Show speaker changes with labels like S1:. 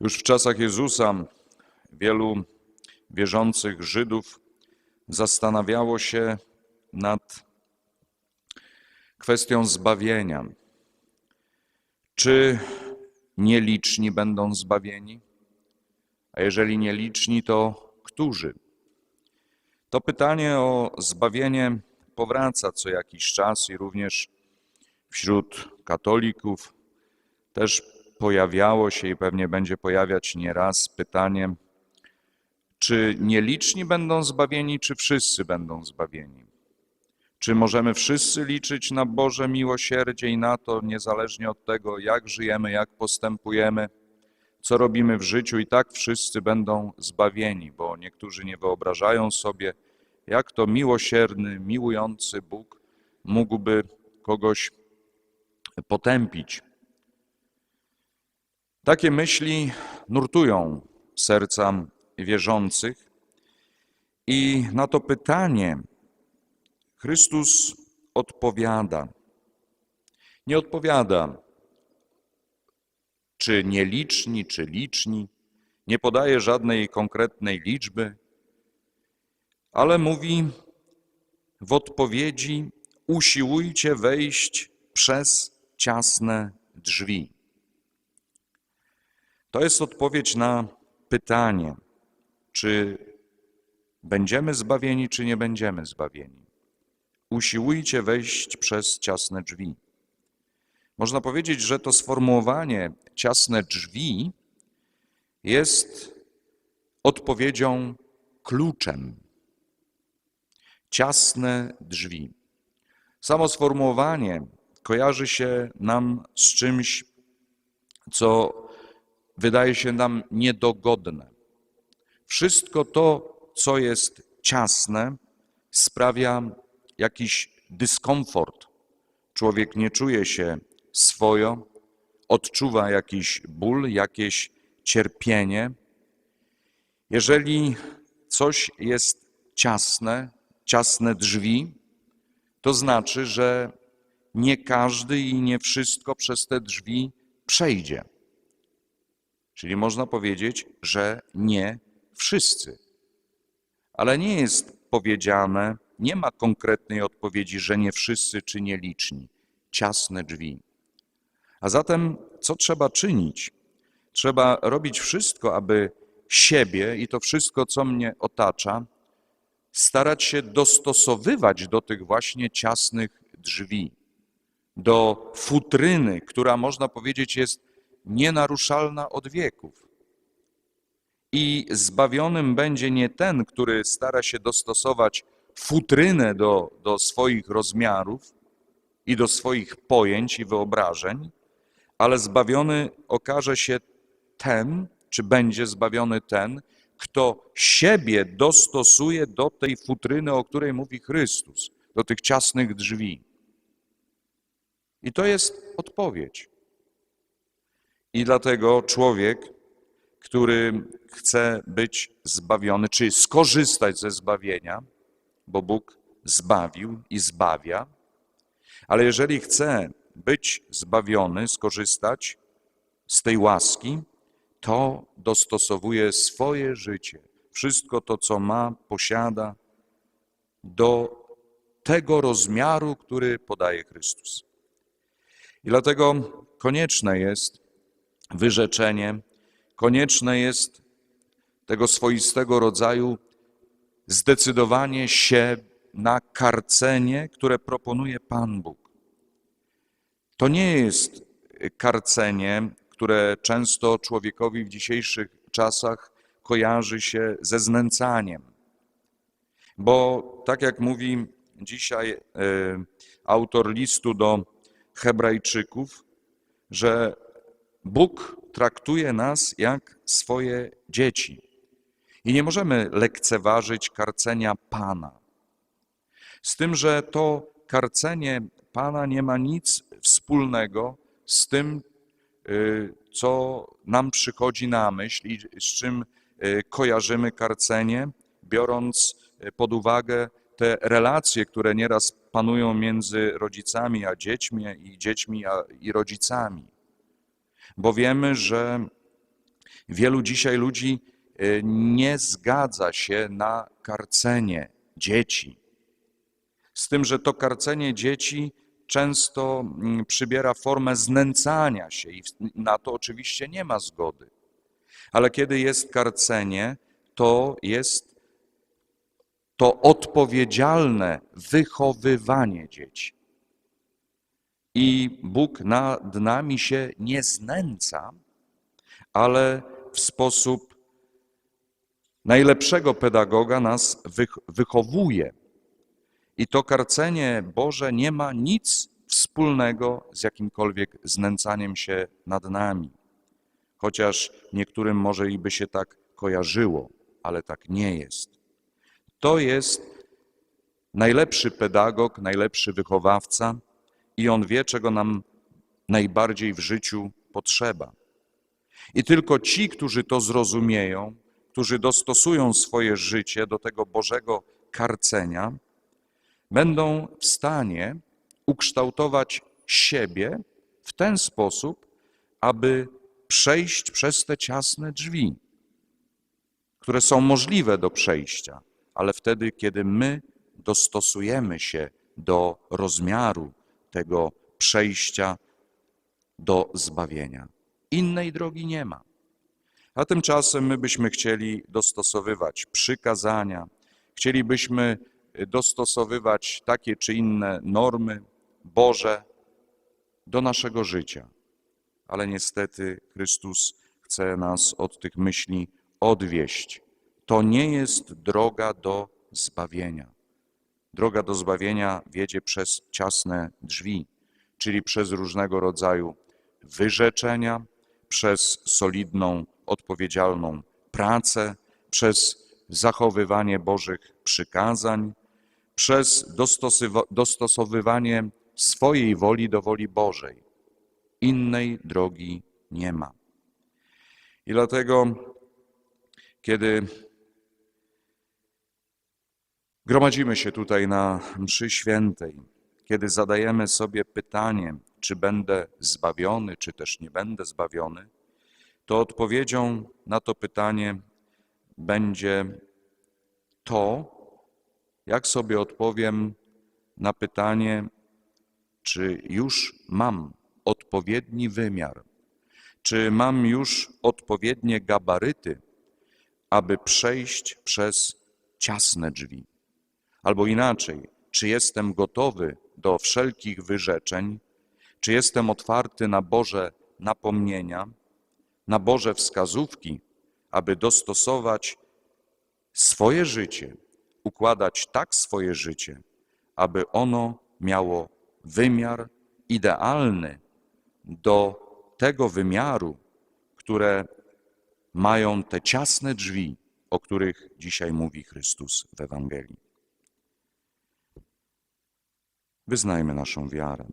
S1: Już w czasach Jezusa wielu wierzących Żydów zastanawiało się nad kwestią zbawienia. Czy nieliczni będą zbawieni? A jeżeli nieliczni, to którzy? To pytanie o zbawienie powraca co jakiś czas i również wśród katolików też pojawiało się i pewnie będzie pojawiać nieraz pytanie, czy nieliczni będą zbawieni, czy wszyscy będą zbawieni? Czy możemy wszyscy liczyć na Boże miłosierdzie i na to, niezależnie od tego, jak żyjemy, jak postępujemy, co robimy w życiu, i tak wszyscy będą zbawieni, bo niektórzy nie wyobrażają sobie, jak to miłosierny, miłujący Bóg mógłby kogoś potępić. Takie myśli nurtują serca wierzących i na to pytanie Chrystus odpowiada. Nie odpowiada, czy nieliczni, czy liczni, nie podaje żadnej konkretnej liczby, ale mówi w odpowiedzi: usiłujcie wejść przez ciasne drzwi. To jest odpowiedź na pytanie, czy będziemy zbawieni, czy nie będziemy zbawieni. Usiłujcie wejść przez ciasne drzwi. Można powiedzieć, że to sformułowanie ciasne drzwi jest odpowiedzią kluczem. Ciasne drzwi. Samo sformułowanie kojarzy się nam z czymś, co wydaje się nam niedogodne. Wszystko to, co jest ciasne, sprawia jakiś dyskomfort. Człowiek nie czuje się swojo, odczuwa jakiś ból, jakieś cierpienie. Jeżeli coś jest ciasne, ciasne drzwi, to znaczy, że nie każdy i nie wszystko przez te drzwi przejdzie. Czyli można powiedzieć, że nie wszyscy. Ale nie jest powiedziane, nie ma konkretnej odpowiedzi, że nie wszyscy czy nieliczni. Ciasne drzwi. A zatem co trzeba czynić? Trzeba robić wszystko, aby siebie i to wszystko, co mnie otacza, starać się dostosowywać do tych właśnie ciasnych drzwi, do futryny, która można powiedzieć jest nienaruszalna od wieków. I zbawionym będzie nie ten, który stara się dostosować futrynę do, do swoich rozmiarów i do swoich pojęć i wyobrażeń, ale zbawiony okaże się ten, czy będzie zbawiony ten, kto siebie dostosuje do tej futryny, o której mówi Chrystus, do tych ciasnych drzwi. I to jest odpowiedź. I dlatego człowiek, który chce być zbawiony, czy skorzystać ze zbawienia, bo Bóg zbawił i zbawia, ale jeżeli chce być zbawiony, skorzystać z tej łaski, to dostosowuje swoje życie, wszystko to, co ma, posiada, do tego rozmiaru, który podaje Chrystus. I dlatego konieczne jest wyrzeczenie, konieczne jest tego swoistego rodzaju zdecydowanie się na karcenie, które proponuje Pan Bóg. To nie jest karcenie, które często człowiekowi w dzisiejszych czasach kojarzy się ze znęcaniem. Bo tak jak mówi dzisiaj e, autor listu do Hebrajczyków, że Bóg traktuje nas jak swoje dzieci. I nie możemy lekceważyć karcenia Pana. Z tym, że to karcenie Pana nie ma nic wspólnego z tym, y, co nam przychodzi na myśl i z czym y, kojarzymy karcenie, biorąc y, pod uwagę te relacje, które nieraz panują między rodzicami a dziećmi i dziećmi a, i rodzicami. Bo wiemy, że Wielu dzisiaj ludzi y, nie zgadza się na karcenie dzieci. Z tym, że to karcenie dzieci często mm, przybiera formę znęcania się i na to oczywiście nie ma zgody. Ale kiedy jest karcenie, to jest to odpowiedzialne wychowywanie dzieci. I Bóg nad nami się nie znęca, ale w sposób najlepszego pedagoga nas wych- wychowuje. I to karcenie Boże nie ma nic wspólnego z jakimkolwiek znęcaniem się nad nami. Chociaż niektórym może i by się tak kojarzyło, ale tak nie jest. To jest najlepszy pedagog, najlepszy wychowawca i on wie, czego nam najbardziej w życiu potrzeba. I tylko ci, którzy to zrozumieją, którzy dostosują swoje życie do tego Bożego karcenia, będą w stanie ukształtować siebie w ten sposób, aby przejść przez te ciasne drzwi, które są możliwe do przejścia, ale wtedy, kiedy my dostosujemy się do rozmiaru tego przejścia do zbawienia. Innej drogi nie ma. A tymczasem my byśmy chcieli dostosowywać przykazania, chcielibyśmy dostosowywać takie czy inne normy Boże do naszego życia. Ale niestety Chrystus chce nas od tych myśli odwieść. To nie jest droga do zbawienia. Droga do zbawienia wiedzie przez ciasne drzwi, czyli przez różnego rodzaju wyrzeczenia, przez solidną, odpowiedzialną pracę, przez zachowywanie Bożych przykazań, przez dostosowywanie swojej woli do woli Bożej. Innej drogi nie ma. I dlatego, kiedy gromadzimy się tutaj na mszy świętej, kiedy zadajemy sobie pytanie, czy będę zbawiony, czy też nie będę zbawiony, to odpowiedzią na to pytanie będzie to, jak sobie odpowiem na pytanie, czy już mam odpowiedni wymiar, czy mam już odpowiednie gabaryty, aby przejść przez ciasne drzwi. Albo inaczej, czy jestem gotowy do wszelkich wyrzeczeń, czy jestem otwarty na Boże napomnienia, na Boże wskazówki, aby dostosować swoje życie, układać tak swoje życie, aby ono miało wymiar idealny do tego wymiaru, które mają te ciasne drzwi, o których dzisiaj mówi Chrystus w Ewangelii. Wyznajmy naszą wiarę.